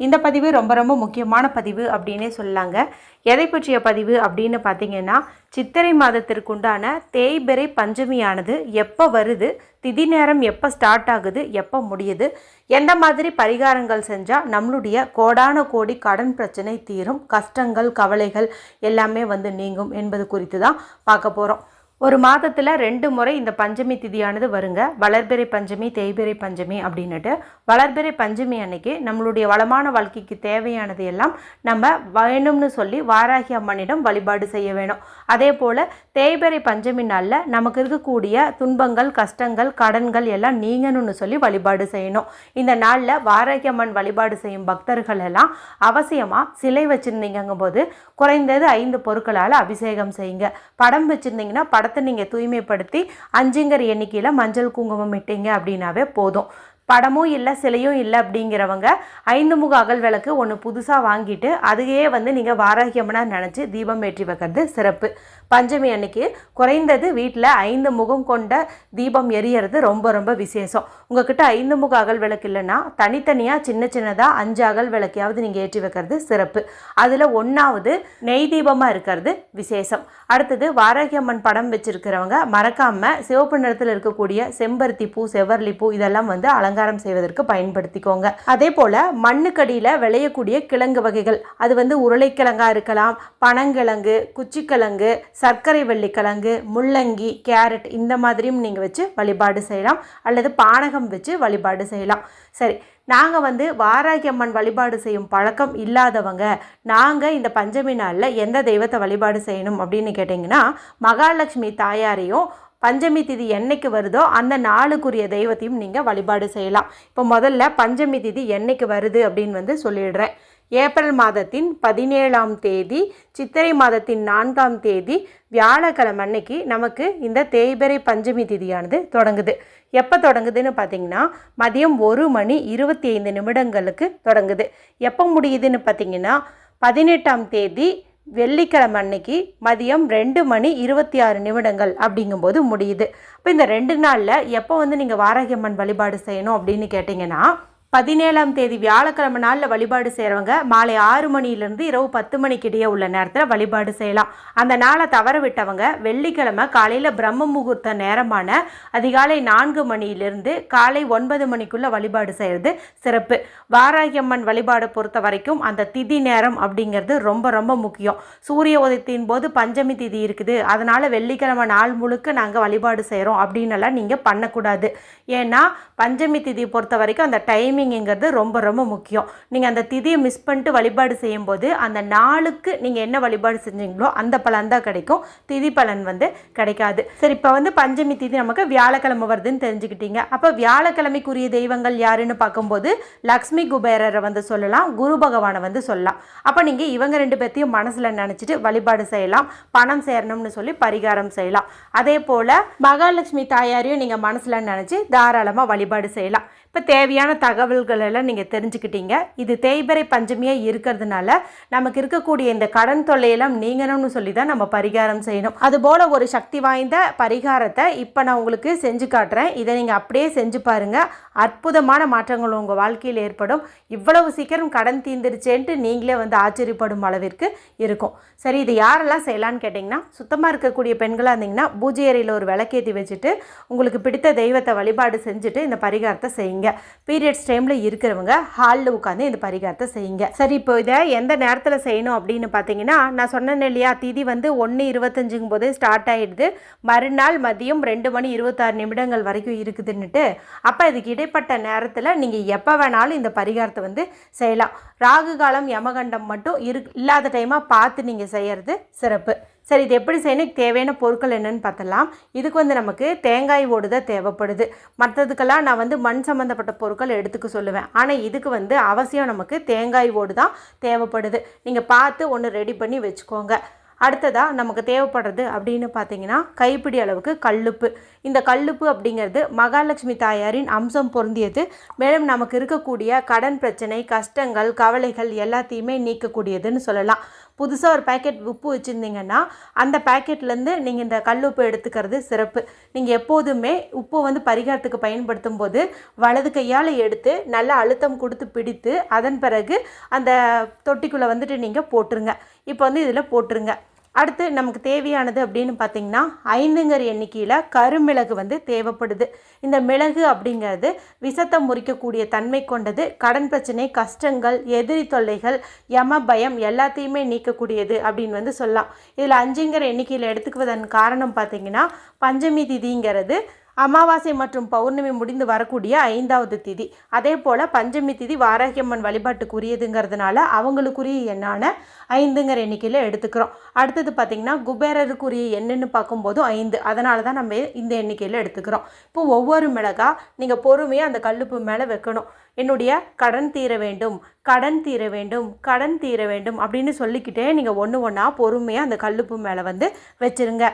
இந்த பதிவு ரொம்ப ரொம்ப முக்கியமான பதிவு அப்படின்னே சொல்லலாங்க. எதை பற்றிய பதிவு அப்படின்னு பார்த்தீங்கன்னா சித்திரை மாதத்திற்குண்டான தேய்பிறை பஞ்சமியானது எப்போ வருது திதி நேரம் எப்போ ஸ்டார்ட் ஆகுது எப்போ முடியுது எந்த மாதிரி பரிகாரங்கள் செஞ்சால் நம்மளுடைய கோடான கோடி கடன் பிரச்சனை தீரும் கஷ்டங்கள் கவலைகள் எல்லாமே வந்து நீங்கும் என்பது குறித்து தான் பார்க்க போகிறோம் ஒரு மாதத்தில் ரெண்டு முறை இந்த பஞ்சமி திதியானது வருங்க. வளர்பிறை பஞ்சமி தேய்பிறை பஞ்சமி அப்படின்னுட்டு. வளர்பிறை பஞ்சமி அன்னைக்கு நம்மளுடைய வளமான வாழ்க்கைக்கு தேவையானது எல்லாம் நம்ம வேணும்னு சொல்லி வாராகி அம்மனிடம் வழிபாடு செய்ய வேணும். அதே போல் தேய்பிறை பஞ்சமி நாளில் நமக்கு இருக்கக்கூடிய துன்பங்கள் கஷ்டங்கள் கடன்கள் எல்லாம் நீங்கணும்னு சொல்லி வழிபாடு செய்யணும். இந்த நாளில் வாராகியம்மன் வழிபாடு செய்யும் பக்தர்கள் எல்லாம் அவசியமாக சிலை வச்சுருந்தீங்கும் போது குறைந்தது ஐந்து பொருட்களால் அபிஷேகம் செய்யுங்க. படம் வச்சுருந்தீங்கன்னா படத்தை நீங்கள் தூய்மைப்படுத்தி அஞ்சுங்கிற எண்ணிக்கையில் மஞ்சள் குங்குமம் இட்டீங்க அப்படின்னாவே போதும். படமும் இல்லை சிலையும் இல்லை அப்படிங்கிறவங்க ஐந்து முக அகல் விளக்கு ஒன்று புதுசாக வாங்கிட்டு அதையே வந்து நீங்கள் வாராகியமனாக நினச்சி தீபம் ஏற்றி வைக்கிறது சிறப்பு. பஞ்சமி அன்னைக்கு குறைந்தது வீட்டில் ஐந்து முகம் கொண்ட தீபம் எரியறது ரொம்ப ரொம்ப விசேஷம். உங்ககிட்ட ஐந்து முக அகல் விளக்கு இல்லைன்னா தனித்தனியாக சின்ன சின்னதாக அஞ்சு அகல் விளக்கையாவது நீங்கள் ஏற்றி வைக்கிறது சிறப்பு. அதில் ஒன்றாவது நெய் தீபமாக இருக்கிறது விசேஷம். அடுத்தது வாராகியம்மன் படம் வச்சிருக்கிறவங்க மறக்காமல் சிவப்பு நிறத்தில் இருக்கக்கூடிய செம்பருத்தி பூ செவ்வரளி பூ இதெல்லாம் வந்து அலங்காரம் செய்வதற்கு பயன்படுத்திக்கோங்க. அதே போல் மண்ணுக்கடியில் விளையக்கூடிய கிழங்கு வகைகள். அது வந்து உருளைக்கிழங்காக இருக்கலாம் பனங்கிழங்கு குச்சிக்கிழங்கு சர்க்கரை வெள்ளிக்கிழங்கு முள்ளங்கி கேரட் இந்த மாதிரியும் நீங்கள் வச்சு வழிபாடு செய்யலாம். அல்லது பானகம் வச்சு வழிபாடு செய்யலாம். சரி நாங்கள் வந்து வாராகி அம்மன் வழிபாடு செய்யும் பழக்கம் இல்லாதவங்க நாங்கள் இந்த பஞ்சமி நாளில் எந்த தெய்வத்தை வழிபாடு செய்யணும் அப்படின்னு கேட்டிங்கன்னா மகாலட்சுமி தாயாரையும் பஞ்சமி திதி என்னைக்கு வருதோ அந்த நாளுக்குரிய தெய்வத்தையும் நீங்கள் வழிபாடு செய்யலாம். இப்போ முதல்ல பஞ்சமி திதி என்னைக்கு வருது அப்படின்னு வந்து சொல்லிடுறேன். ஏப்ரல் மாதத்தின் பதினேழாம் தேதி சித்திரை மாதத்தின் நான்காம் தேதி வியாழக்கிழமை அன்னைக்கு நமக்கு இந்த தேய்பிறை பஞ்சமி திதியானது தொடங்குது. எப்போ தொடங்குதுன்னு பார்த்தீங்கன்னா மதியம் ஒரு மணி இருபத்தி ஐந்து நிமிடங்களுக்கு தொடங்குது. எப்போ முடியுதுன்னு பார்த்தீங்கன்னா பதினெட்டாம் தேதி வெள்ளிக்கிழமை அன்னைக்கு மதியம் ரெண்டு மணி இருபத்தி ஆறு நிமிடங்கள் அப்படிங்கும்போது முடியுது. இப்போ இந்த ரெண்டு நாளில் எப்போ வந்து நீங்கள் வாராகியம்மன் வழிபாடு செய்யணும் அப்படின்னு கேட்டிங்கன்னா பதினேழாம் தேதி வியாழக்கிழமை நாளில் வழிபாடு செய்கிறவங்க மாலை ஆறு மணியிலிருந்து இரவு பத்து மணிக்கு இடையே உள்ள நேரத்தில் வழிபாடு செய்யலாம். அந்த நாளை தவற விட்டவங்க வெள்ளிக்கிழமை காலையில் பிரம்ம முகூர்த்த நேரமான அதிகாலை நான்கு மணியிலிருந்து காலை ஒன்பது மணிக்குள்ளே வழிபாடு செய்கிறது சிறப்பு. வாராகியம்மன் வழிபாடு பொறுத்த வரைக்கும் அந்த திதி நேரம் அப்படிங்கிறது ரொம்ப ரொம்ப முக்கியம். சூரிய உதயத்தின் போது பஞ்சமி திதி இருக்குது. அதனால் வெள்ளிக்கிழமை நாள் முழுக்க நாங்கள் வழிபாடு செய்கிறோம் அப்படின்னலாம் நீங்கள் பண்ணக்கூடாது. ஏன்னா பஞ்சமி திதி பொறுத்த வரைக்கும் அந்த டைமிங்கிறது ரொம்ப ரொம்ப முக்கியம். நீங்கள் அந்த திதியை மிஸ் பண்ணிட்டு வழிபாடு செய்யும்போது அந்த நாளுக்கு நீங்கள் என்ன வழிபாடு செஞ்சீங்களோ அந்த பலன் தான் கிடைக்கும். திதி பலன் வந்து கிடைக்காது. சரி இப்போ வந்து பஞ்சமி திதி நமக்கு வியாழக்கிழமை வருதுன்னு தெரிஞ்சுக்கிட்டீங்க. அப்போ வியாழக்கிழமைக்குரிய தெய்வங்கள் யாருன்னு பார்க்கும்போது லக்ஷ்மி குபேரரை வந்து சொல்லலாம் குரு பகவானை வந்து சொல்லலாம். அப்போ நீங்கள் இவங்க ரெண்டு பேர்த்தையும் மனசில் நினச்சிட்டு வழிபாடு செய்யலாம். பணம் சேரணும்னு சொல்லி பரிகாரம் செய்யலாம். அதே போல் மகாலட்சுமி தாயாரையும் நீங்கள் மனசில் நினச்சி தாராளமாக வழிபாடு செய்யலாம். இப்போ தேவையான தகவல் எல்லாம் நீங்கள் தெரிஞ்சுக்கிட்டீங்க. இது தேய்பிறை பஞ்சமியாக இருக்கிறதுனால நமக்கு இருக்கக்கூடிய இந்த கடன் தொல்லையெல்லாம் நீங்கணும்னு சொல்லி தான் நம்ம பரிகாரம் செய்யணும். அதுபோல் ஒரு சக்தி வாய்ந்த பரிகாரத்தை இப்போ நான் உங்களுக்கு செஞ்சு காட்டுறேன். இதை நீங்கள் அப்படியே செஞ்சு பாருங்கள் அற்புதமான மாற்றங்கள் உங்கள் வாழ்க்கையில் ஏற்படும். இவ்வளவு சீக்கிரம் கடன் தீர்ந்துருச்சேன்ட்டு நீங்களே வந்து ஆச்சரியப்படும் அளவிற்கு இருக்கும். சரி இது யாரெல்லாம் செய்யலான்னு கேட்டிங்கன்னா சுத்தமாக இருக்கக்கூடிய பெண்களாக இருந்தீங்கன்னா பூஜை அறையில் ஒரு விளக்கேற்றி வச்சுட்டு உங்களுக்கு பிடித்த தெய்வத்தை வழிபாடு செஞ்சுட்டு இந்த பரிகாரத்தை செய்யுங்க. பீரியட்ஸ் டைமில் இருக்கிறவங்க ஹாலில் உட்காந்து இந்த பரிகாரத்தை செய்யுங்க. சரி இப்போ இதை எந்த நேரத்தில் செய்யணும் அப்படின்னு பார்த்தீங்கன்னா நான் சொன்னேன் இல்லையா திதி வந்து ஒன்று இருபத்தஞ்சுங்கும் போது ஸ்டார்ட் ஆகிடுது மறுநாள் மதியம் ரெண்டு மணி இருபத்தாறு நிமிடங்கள் வரைக்கும் இருக்குதுன்னுட்டு அப்போ இதுக்கு இடைப்பட்ட நேரத்தில் நீங்கள் எப்போ வேணாலும் இந்த பரிகாரத்தை வந்து செய்யலாம். ராகு காலம் யமகண்டம் மட்டும் இரு இல்லாத டைமாக பார்த்து நீங்கள் செய்கிறது சிறப்பு. சரி இது எப்படி செய்யணும் தேவையான பொருட்கள் என்னென்னு பார்த்தலாம் இதுக்கு வந்து நமக்கு தேங்காய் ஓடு தான் தேவைப்படுது. மற்றதுக்கெல்லாம் நான் வந்து மண் சம்மந்தப்பட்ட பொருட்கள் எடுத்துக்க சொல்லுவேன். ஆனால் இதுக்கு வந்து அவசியம் நமக்கு தேங்காய் ஓடு தான் தேவைப்படுது. நீங்கள் பார்த்து ஒன்று ரெடி பண்ணி வச்சுக்கோங்க. அடுத்ததாக நமக்கு தேவைப்படுறது அப்படின்னு பார்த்தீங்கன்னா கைப்பிடி அளவுக்கு கல்லுப்பு. இந்த கல்லுப்பு அப்படிங்கிறது மகாலட்சுமி தாயாரின் அம்சம் பொருந்தியது. மேலும் நமக்கு இருக்கக்கூடிய கடன் பிரச்சனை கஷ்டங்கள் கவலைகள் எல்லாத்தையுமே நீக்கக்கூடியதுன்னு சொல்லலாம். புதுசாக ஒரு பேக்கெட் உப்பு வச்சுருந்தீங்கன்னா அந்த பேக்கெட்லேருந்து நீங்கள் இந்த கல் உப்பு எடுத்துக்கிறது சிறப்பு. நீங்கள் எப்போதுமே உப்பு வந்து பரிகாரத்துக்கு பயன்படுத்தும் போது வலது கையால் எடுத்து நல்லா அழுத்தம் கொடுத்து பிடித்து அதன் பிறகு அந்த தொட்டிக்குள்ளே வந்துட்டு நீங்கள் போட்டுருங்க. இப்போ வந்து இதில் போட்டுருங்க. அடுத்து நமக்கு தேவையானது அப்படின்னு பார்த்தீங்கன்னா ஐந்துங்கிற எண்ணிக்கையில் கருமிளகு வந்து தேவைப்படுது. இந்த மிளகு அப்படிங்கிறது விஷத்தை முறிக்கக்கூடிய தன்மை கொண்டது கடன் பிரச்சனை கஷ்டங்கள் எதிரி தொல்லைகள் யம பயம் எல்லாத்தையுமே நீக்கக்கூடியது அப்படின்னு வந்து சொல்லலாம். இதில் அஞ்சுங்கிற எண்ணிக்கையில் எடுத்துக்குவதன் காரணம் பார்த்தீங்கன்னா பஞ்சமி திதிங்கிறது அமாவாசை மற்றும் பௌர்ணமி முடிந்து வரக்கூடிய ஐந்தாவது திதி. அதே போல் பஞ்சமி திதி வாராகியம்மன் வழிபாட்டுக்குரியதுங்கிறதுனால அவங்களுக்குரிய எண்ணான ஐந்துங்கிற எண்ணிக்கையில் எடுத்துக்கிறோம். அடுத்தது பார்த்திங்கன்னா குபேரருக்குரிய எண்ணுன்னு பார்க்கும்போதும் ஐந்து. அதனால தான் நம்ம இந்த எண்ணிக்கையில் எடுத்துக்கிறோம். இப்போ ஒவ்வொரு மிளகா நீங்கள் பொறுமையாக அந்த கல்லுப்பு மேலே வைக்கணும். என்னுடைய கடன் தீர வேண்டும் கடன் தீர வேண்டும் கடன் தீர வேண்டும் அப்படின்னு சொல்லிக்கிட்டே நீங்கள் ஒன்று ஒன்றா பொறுமையாக அந்த கல்லுப்பு மேலே வந்து வச்சுருங்க.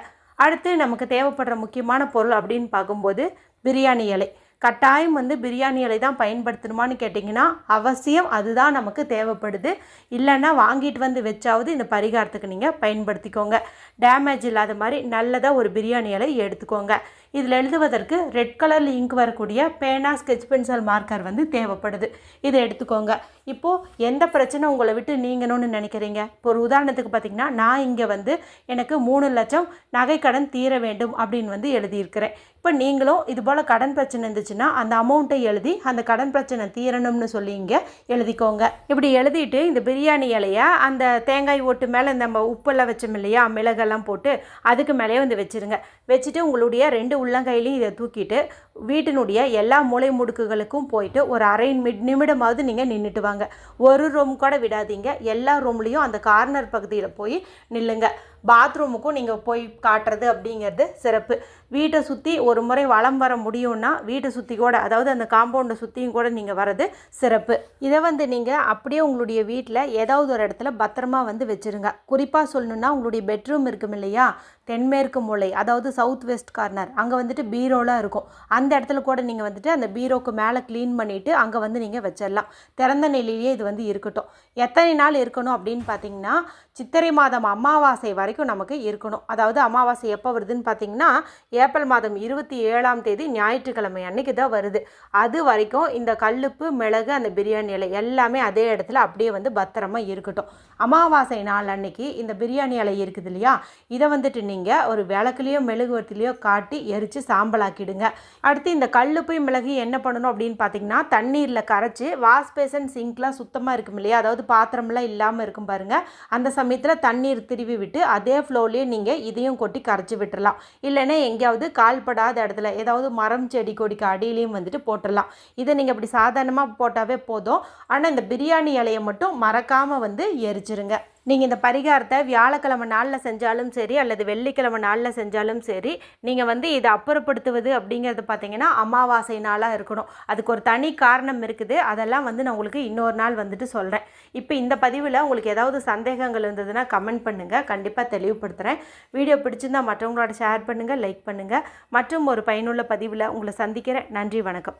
அடுத்து நமக்கு தேவைப்படுற முக்கியமான பொருள் அப்படின்னு பார்க்கும்போது பிரியாணி இலை. கட்டாயம் வந்து பிரியாணி இலை தான் பயன்படுத்தணுமான்னு கேட்டிங்கன்னா அவசியம் அதுதான் நமக்கு தேவைப்படுது. இல்லைன்னா வாங்கிட்டு வந்து வச்சாவது இந்த பரிகாரத்துக்கு நீங்கள் பயன்படுத்திக்கோங்க. டேமேஜ் இல்லாத மாதிரி நல்லதாக ஒரு பிரியாணி இலை எடுத்துக்கோங்க. இதில் எழுதுவதற்கு ரெட் கலரில் இங்க் வரக்கூடிய பேனா ஸ்கெச் பென்சில் மார்க்கர் வந்து தேவைப்படுது. இதை எடுத்துக்கோங்க. இப்போது எந்த பிரச்சனை உங்களை விட்டு நீங்கணும்னு நினைக்கிறீங்க? இப்போ ஒரு உதாரணத்துக்கு பார்த்திங்கன்னா நான் இங்கே வந்து எனக்கு மூணு லட்சம் நகை கடன் தீர வேண்டும் அப்படின்னு வந்து எழுதியிருக்கிறேன். இப்போ நீங்களும் இது போல் கடன் பிரச்சனை இருந்துச்சுன்னா அந்த அமௌண்ட்டை எழுதி அந்த கடன் பிரச்சனை தீரணும்னு சொல்லி இங்கே எழுதிக்கோங்க. இப்படி எழுதிட்டு இந்த பிரியாணி இலையை அந்த தேங்காய் ஓட்டு மேலே நம்ம உப்பெல்லாம் வச்சோம் இல்லையா மிளகெல்லாம் போட்டு அதுக்கு மேலேயே வந்து வச்சுருங்க. வச்சுட்டு உங்களுடைய ரெண்டு உள்ளங்கையிலையும் இதை தூக்கிட்டு வீட்டினுடைய எல்லா மூளை முடுக்குகளுக்கும் போயிட்டு ஒரு அரை மிட் நிமிடமாவது நீங்கள் நின்றுட்டு வாங்க. ஒரு ரூம் கூட விடாதீங்க. எல்லா ரூம்லேயும் அந்த கார்னர் பகுதியில் போய் நில்லுங்க. பாத்ரூமுக்கும் நீங்கள் போய் காட்டுறது அப்படிங்கிறது சிறப்பு. வீட்டை சுற்றி ஒரு முறை வளம் வர முடியும்னா வீட்டை சுற்றி கூட அதாவது அந்த காம்பவுண்டை சுற்றியும் கூட நீங்கள் வர்றது சிறப்பு. இதை வந்து நீங்கள் அப்படியே உங்களுடைய வீட்டில் ஏதாவது ஒரு இடத்துல பத்திரமா வந்து வச்சுருங்க. குறிப்பாக சொல்லணுன்னா உங்களுடைய பெட்ரூம் இருக்கும் இல்லையா? தென்மேற்கு மூலை அதாவது சவுத் வெஸ்ட் கார்னர் அங்கே வந்துட்டு பீரோலாம் இருக்கும். அந்த அந்த இடத்துல கூட நீங்கள் வந்துட்டு அந்த பீரோக்கு மேலே க்ளீன் பண்ணிவிட்டு அங்கே வந்து நீங்கள் வச்சிடலாம் திறந்த நிலையிலேயே இது வந்து இருக்கட்டும். எத்தனை நாள் இருக்கணும் அப்படின்னு பார்த்தீங்கன்னா சித்திரை மாதம் அமாவாசை வரைக்கும் நமக்கு இருக்கணும். அதாவது அமாவாசை எப்போ வருதுன்னு பார்த்தீங்கன்னா ஏப்ரல் மாதம் இருபத்தி ஏழாம் தேதி ஞாயிற்றுக்கிழமை அன்னைக்கு தான் வருது. அது வரைக்கும் இந்த கல்லுப்பு மிளகு அந்த பிரியாணி இலை எல்லாமே அதே இடத்துல அப்படியே வந்து பத்திரமா இருக்கட்டும். அமாவாசை நாள் அன்னைக்கு இந்த பிரியாணி இலை இருக்குது இல்லையா? இதை வந்துட்டு நீங்கள் ஒரு விளக்குலேயோ மெழுகுவத்திலையோ காட்டி எரித்து சாம்பலாக்கிடுங்க. அடுத்து இந்த கல்லுப்பையும் மிளகு என்ன பண்ணணும் அப்படின்னு பார்த்தீங்கன்னா தண்ணீரில் கரைச்சி வாஷ் பேசன் சிங்க்லாம் சுத்தமாக இருக்கும் இல்லையா? அதாவது பாத்திரம்லாம் இல்லாமல் இருக்கும் பாருங்கள் அந்த சமயத்தில் தண்ணீர் திருவி விட்டு அதே ஃப்ளோலேயே நீங்கள் இதையும் கொட்டி கரைச்சி விட்டுறலாம். இல்லைன்னா எங்கேயாவது கால்படாத இடத்துல ஏதாவது மரம் செடி கொடிக்கு அடியிலையும் வந்துட்டு போட்டுடலாம் இதை நீங்கள் இப்படி சாதாரணமாக போட்டாவே போதும். ஆனால் இந்த பிரியாணி இலையை மட்டும் மறக்காமல் வந்து எரிச்சிருங்க. நீங்கள் இந்த பரிகாரத்தை வியாழக்கிழமை நாளில் செஞ்சாலும் சரி அல்லது வெள்ளிக்கிழமை நாளில் செஞ்சாலும் சரி நீங்கள் வந்து இதை அப்புறப்படுத்துவது அப்படிங்கிறது பார்த்தீங்கன்னா அமாவாசை நாளாக இருக்கணும். அதுக்கு ஒரு தனி காரணம் இருக்குது. அதெல்லாம் வந்து நான் உங்களுக்கு இன்னொரு நாள் வந்துட்டு சொல்கிறேன் இப்போ இந்த பதிவில் உங்களுக்கு ஏதாவது சந்தேகங்கள் இருந்ததுன்னா கமெண்ட் பண்ணுங்கள் கண்டிப்பாக தெளிவுபடுத்துகிறேன் வீடியோ பிடிச்சிருந்தா மற்றவங்களோட ஷேர் பண்ணுங்கள் லைக் பண்ணுங்கள் மற்றும் ஒரு பயனுள்ள பதிவில் உங்களை சந்திக்கிறேன். நன்றி வணக்கம்.